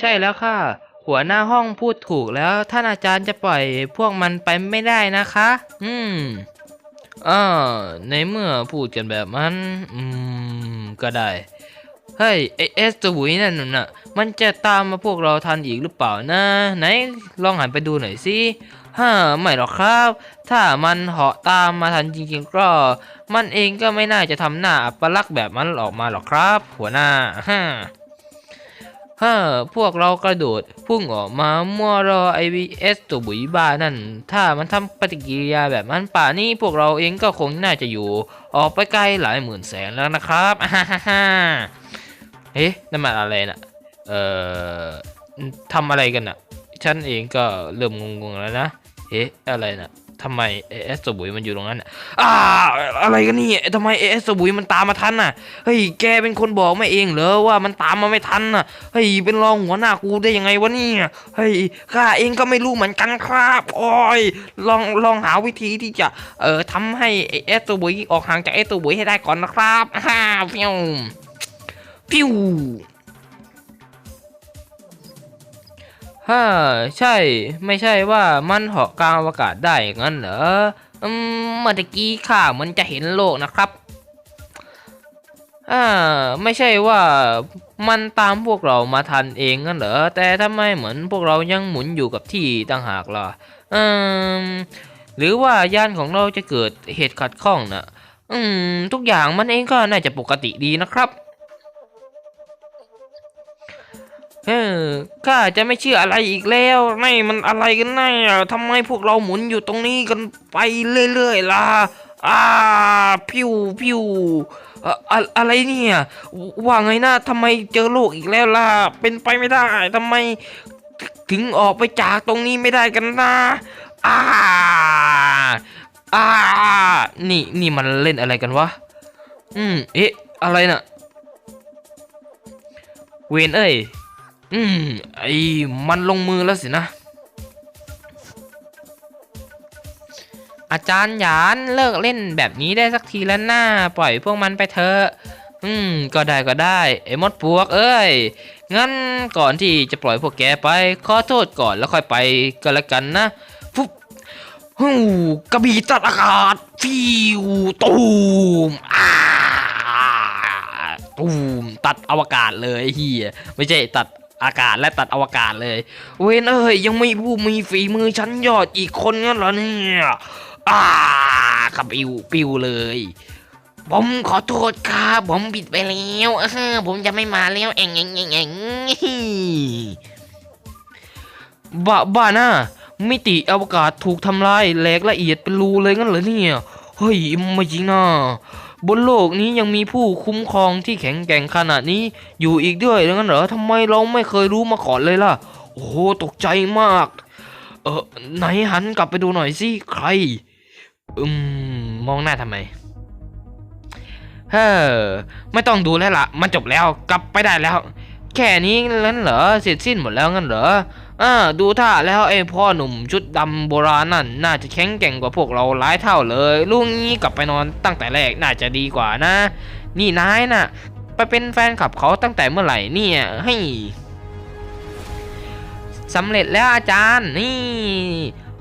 ใช่แล้วค่ะ หัวหน้าห้องพูดถูกแล้วท่านอาจารย์จะปล่อยพวกมันไปไม่ได้นะคะ อืมอ่าในเมื่อพูดกันแบบนั้น อืม ก็ได้ เฮ้ยไอเอสตัวหุยนั่นน่ะ มันจะตามมาพวกเราทันอีกหรือเปล่านะ ไหนลองหันไปดูหน่อยสิฮ่าไม่หรอกครับ ถ้ามันเหาะตามมาทันจริงๆก็ มันเองก็ไม่น่าจะทำหน้าอัปลักษณ์แบบนั้นออกมาหรอกครับ หัวหน้าฮ่า ฮ่าพวกเรากระโดดพุ่งออกมามัวรอ IVS ตัวบุยบ้านั่น ถ้ามันทำปฏิกิริยาแบบนั้นป่านี้พวกเราเองก็คงน่าจะอยู่ ออกไปไกลหลายหมื่นแสนแล้วนะครับฮ่าฮ่าฮ่าเอ๊ะนั่นมันอะไรน่ะเอ่อทำอะไรกันน่ะ ฉันเองก็เริ่มงงๆแล้วนะเอ๊ะอะไรน่ะ ทำไมเอสบุยมันอยู่ตรงนั้นน่ะอ้าอะไรกันนี่ทำไมเอสบุยมันตามมาทันน่ะเฮ้ยแกเป็นคนบอกไม่เองเหรอว่ามันตามมาไม่ทันน่ะเฮ้ยเป็นรองหัวหน้ากูได้ยังไงวะเนี่ยเฮ้ยข้าเองก็ไม่รู้เหมือนกันครับโอ้ยลองลองหาวิธีที่จะเอ่อทำให้เอสบุยออกห่างจากเอสบุยให้ได้ก่อนนะครับฮ่าฟิวฟิว ฮ่าใช่ ไม่ใช่ว่ามันเหาะกลางอวกาศได้งั้นเหรออืมเมื่อกี้ข้ามันจะเห็นโลกนะครับอ่าไม่ใช่ว่ามันตามพวกเรามาทันเองงั้นเหรอแต่ทำไมเหมือนพวกเรายังหมุนอยู่กับที่ต่างหากล่ะอืมหรือว่ายานของเราจะเกิดเหตุขัดข้องนะอืมทุกอย่างมันเองก็น่าจะปกติดีนะครับ เออข้าจะไม่เชื่ออะไรอีกแล้วนี่มันอะไรกันแน่ทำไมพวกเราหมุนอยู่ตรงนี้กันไปเรื่อยๆล่ะอ่าพิวพิวอะอะอะไรเนี่ยว่าไงนะทำไมเจอโลกอีกแล้วล่ะเป็นไปไม่ได้ทำไมถึงออกไปจากตรงนี้ไม่ได้กันนะอ่าอ่านี่นี่มันเล่นอะไรกันวะอืมเอ๊ะอะไรน่ะเวนเอ้ย อืมไอ้มันลงมือแล้วสินะ อาจารย์หยานเลิกเล่นแบบนี้ได้สักทีแล้วหน้า ปล่อยพวกมันไปเถอะอืม ก็ได้ก็ได้ไอ้มดปวก เอ้ย งั้นก่อนที่จะปล่อยพวกแกไป ขอโทษก่อนแล้วค่อยไปก็แล้วกันนะฟุบฮู้กระบี่ตัดอากาศ ฟิวตูมอ่าตูมตัดอวกาศเลยเฮียไม่ใช่ตัด อากาศและตัดอวกาศเลย เวนเอ้ยยังไม่ผู้มีฝีมือชั้นยอดอีกคนงั้นเหรอเนี่ยอ่าขับปิวปิวเลย ผมขอโทษครับผมผิดไปแล้วเออผมจะไม่มาแล้วเองเองเองเองบ้าบ้าน่ะมิติอวกาศถูกทำลายแหลกละเอียดเป็นรูเลยงั้นเหรอเนี่ย เฮ้ยไม่จริงนะ บนโลกนี้ยังมีผู้คุ้มครองที่แข็งแกร่งขนาดนี้อยู่อีกด้วยงั้นเหรอทำไมเราไม่เคยรู้มาก่อนเลยล่ะ โอ้โหตกใจมาก เออไหนหันกลับไปดูหน่อยสิใคร อืม มองหน้าทำไมเฮ้อไม่ต้องดูแล้วล่ะ มันจบแล้วกลับไปได้แล้ว แค่นี้งั้นเหรอเสร็จสิ้นหมดแล้วงั้นเหรอ อ่าดูท่าแล้วไอ้พ่อหนุ่มชุดดำโบราณนั่นน่าจะแข็งแกร่งกว่าพวกเราหลายเท่าเลยลุงนี้กลับไปนอนตั้งแต่แรกน่าจะดีกว่านะ นี่นายน่ะ ไปเป็นแฟนคลับเขาตั้งแต่เมื่อไหร่เนี่ยให้สำเร็จแล้วอาจารย์นี่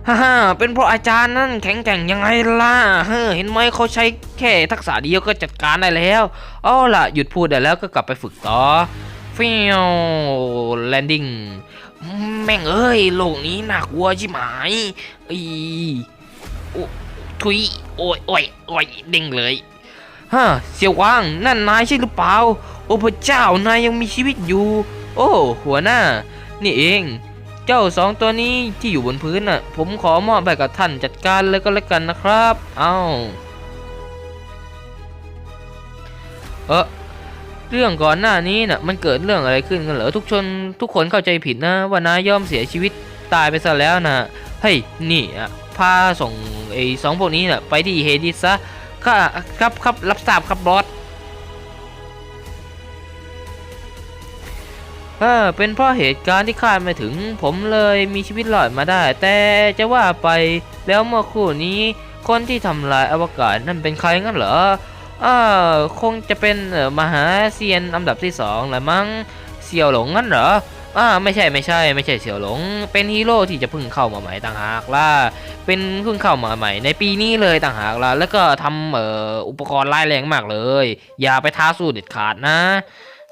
ฮ่าฮ่าเป็นเพราะอาจารย์นั่นแข็งแกร่งยังไงล่ะเฮ้อเห็นไหมเขาใช้แค่ทักษะเดียวก็จัดการได้แล้วเอาล่ะหยุดพูดได้แล้วก็กลับไปฝึกต่อฟิวแลนดิ้ง แม่งเอ้ยโลกนี้น่ากลัวชิบหายอีโอ้ทุยโอ้ยโอ้ยโอ้ยเด้งเลยฮะเสียวกวางนั่นนายใช่หรือเปล่าโอ้พระเจ้านายยังมีชีวิตอยู่ โอ้หัวหน้า นี่เอง เจ้าสองตัวนี้ที่อยู่บนพื้นน่ะ ผมขอมอบไปกับท่านจัดการเลยก็แล้วกันนะครับ เอ้าเออ เรื่องก่อนหน้านี้น่ะมันเกิดเรื่องอะไรขึ้นกันเหรอทุกชนทุกคนเข้าใจผิดนะ ว่านายย่อมเสียชีวิตตายไปซะแล้วนะเฮ้ยนี่อะพาส่งไอ้สองพวกนี้น่ะไปที่เฮดิสซะค่ะครับครับรับทราบครับบอสเออเป็นเพราะเหตุการณ์ที่คาดไม่ถึง ผมเลยมีชีวิตรอดมาได้ แต่จะว่าไปแล้วเมื่อคู่นี้ คนที่ทำลายอวกาศนั่นเป็นใครงั้นเหรอ อ่าคงจะเป็นมหาเซียนอันดับที่สองแหละมั้งเสี่ยวหลงงั้นเหรออ่าไม่ใช่ไม่ใช่ ไม่ใช่เสี่ยวหลง เป็นฮีโร่ที่จะเพิ่งเข้ามาใหม่ต่างหากล่ะเป็นเพิ่งเข้ามาใหม่ ในปีนี้เลยต่างหากล่ะแล้วก็ทำเอ่ออุปกรณ์ร้ายแรงมากเลย อย่าไปท้าสู้เด็ดขาดนะ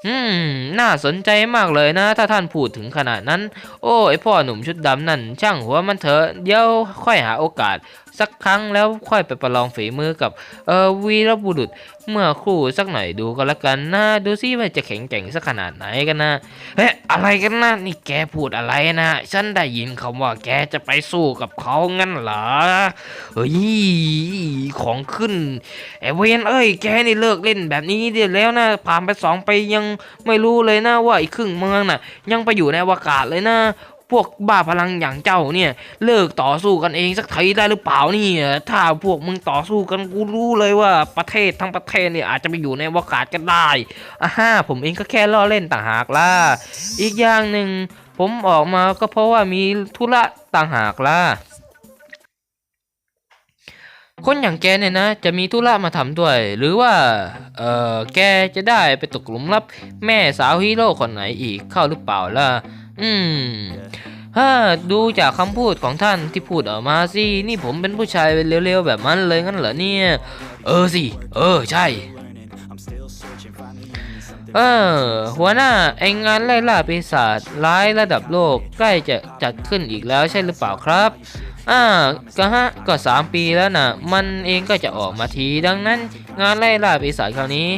อืมน่าสนใจมากเลยนะ ถ้าท่านพูดถึงขนาดนั้น โอ้ไอพ่อหนุ่มชุดดำนั่น ช่างหัวมันเถอะเดี๋ยวค่อยหาโอกาส สักครั้งแล้วค่อยไปประลองฝีมือกับเออวีรบุรุษ เมื่อครู่สักหน่อยดูก็แล้วกันนะดูซิว่าจะแข็งแกร่งสักขนาดไหนกันนะเฮ้ยอะไรกันนะนี่แกพูดอะไรนะฉันได้ยินคำว่าแกจะไปสู้กับเขางั้นเหรอเฮ้ยของขึ้นไอเวนเอ้ยแกนี่เลิกเล่นแบบนี้เดี๋ยวแล้วนะผ่านไปสองไปยังไม่รู้เลยนะว่าอีกครึ่งเมืองน่ะ ยังไปอยู่ในอวกาศเลยนะ พวกบ้าพลังอย่างเจ้าเนี่ย เลิกต่อสู้กันเองสักทีได้หรือเปล่านี่ถ้าพวกมึงต่อสู้กันกูรู้เลยว่าประเทศทั้งประเทศเนี่ยอาจจะไปอยู่ในอวกาศกันได้อ่าฮะผมเองก็แค่ล้อเล่นต่างหากล่ะอีกอย่างหนึ่งผมออกมาก็เพราะว่ามีธุระต่างหากล่ะคนอย่างแกเนี่ยนะ จะมีธุระมาทำด้วย หรือว่า เออแกจะได้ไปตกหลุมรับแม่สาวฮีโร่คนไหนอีกเข้าหรือเปล่าล่ะ อืมถ้าดูจากคำพูดของท่านที่พูดออกมาสิ นี่ผมเป็นผู้ชายเร็วๆแบบนั้นเลยงั้นเหรอเนี่ย เออสิ เออใช่ เออ หัวหน้าไองานไล่ล่าปีศาจร้ายระดับโลกใกล้จะจัดขึ้นอีกแล้วใช่หรือเปล่าครับ อ่าก็ฮะก็สามปีแล้วนะมันเองก็จะออกมาทีดังนั้น งานไล่ล่าปีศาจคราวนี้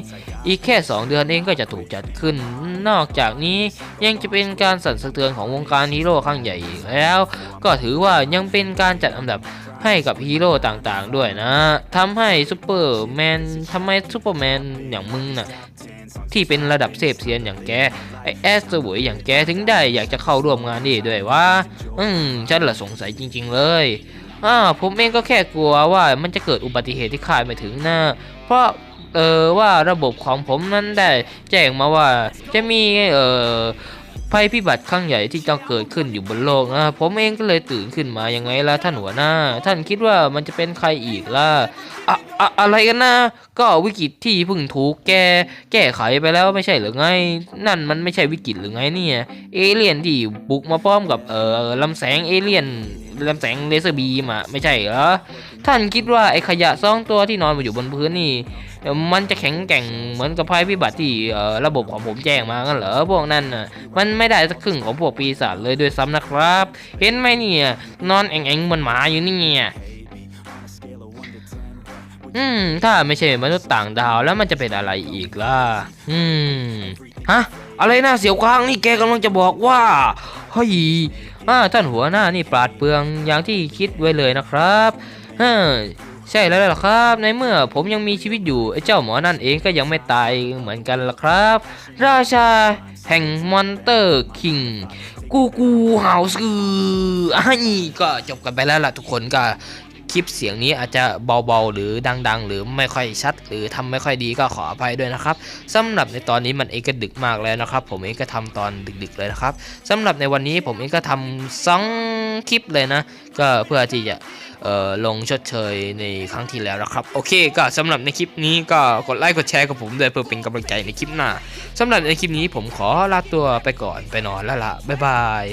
อีกแค่ 2 เดือนเองก็จะถูกจัดขึ้น นอกจากนี้ยังจะเป็นการสั่นสะเทือนของวงการฮีโร่ครั้งใหญ่อีกแล้ว ก็ถือว่ายังเป็นการจัดอันดับให้กับฮีโร่ต่างๆด้วยนะทำให้ซูเปอร์แมนทำไมซูเปอร์แมนอย่างมึงน่ะ ที่เป็นระดับเสพเซียนอย่างแกไอแอสเตอร์วยอย่างแกถึงได้อยากจะเข้าร่วมงานนี่ด้วยวะอืมฉันละสงสัยจริง ๆ เลยอ่าผมเองก็แค่กลัวว่ามันจะเกิดอุบัติเหตุที่คาดไม่ถึงนะเพราะเออว่าระบบของผมนั้นได้แจ้งมาว่าจะมีเออ ภัยพิบัติครั้งใหญ่ที่จะเกิดขึ้นอยู่บนโลกนะผมเองก็เลยตื่นขึ้นมายังไงล่ะท่านหัวหน้า ท่านคิดว่ามันจะเป็นใครอีกล่ะอะอะอะไรกันนะก็วิกฤตที่เพิ่งถูกแกแก้ไขไปแล้วไม่ใช่หรือไง นั่นมันไม่ใช่วิกฤตหรือไงเนี่ย เอเลี่ยนที่บุกมาพร้อมกับเอ่อลำแสงเอเลี่ยนลำแสงเลเซอร์บีมอะไม่ใช่เหรอท่านคิดว่าไอ้ขยะสองตัวที่นอนมาอยู่บนพื้นนี่ มันจะแข็งแกร่งเหมือนกับภัยพิบัติที่ระบบของผมแจ้งมากันเหรอพวกนั้นน่ะมันไม่ได้สักครึ่งของพวกปีศาจเลยด้วยซ้ำนะครับ เห็นไหมเนี่ยนอนแอ่งๆเหมือนหมาอยู่นี่เนี่ยอืมถ้าไม่ใช่มนุษย์ต่างดาวแล้วมันจะเป็นอะไรอีกล่ะ อืม ฮะ อะไรนะเสียวกลางนี่แกกำลังจะบอกว่าเฮ้ยท่านหัวหน้านี่ปราดเปรื่องอย่างที่คิดไว้เลยนะครับเฮ้ ใช่แล้วล่ะครับ ในเมื่อผมยังมีชีวิตอยู่ไอ้เจ้าหมอนั่นเองก็ยังไม่ตายเหมือนกันล่ะครับ ราชาแห่งมอนเตอร์คิงกูกูเห่าซืออะนี่ก็จบกันไปแล้วล่ะทุกคนก็คลิปเสียงนี้อาจจะเบาๆ หรือดัง ๆ หรือไม่ค่อยชัด หรือทำไม่ค่อยดีก็ขออภัยด้วยนะครับสำหรับในตอนนี้มันเองก็ดึกมากแล้วนะครับ ผมเองก็ทำตอนดึก ๆ เลยนะครับสำหรับในวันนี้ผมเองก็ทำสองคลิปเลยนะ ก็เพื่อที่จะ ลงชดเชยในครั้งที่แล้วนะครับ โอเคก็สำหรับในคลิปนี้ก็กดไลค์กดแชร์กับผมด้วยเพื่อเป็นกำลังใจในคลิปหน้าสำหรับในคลิปนี้ผมขอลาตัวไปก่อนไปนอนแล้วล่ะบ๊ายบาย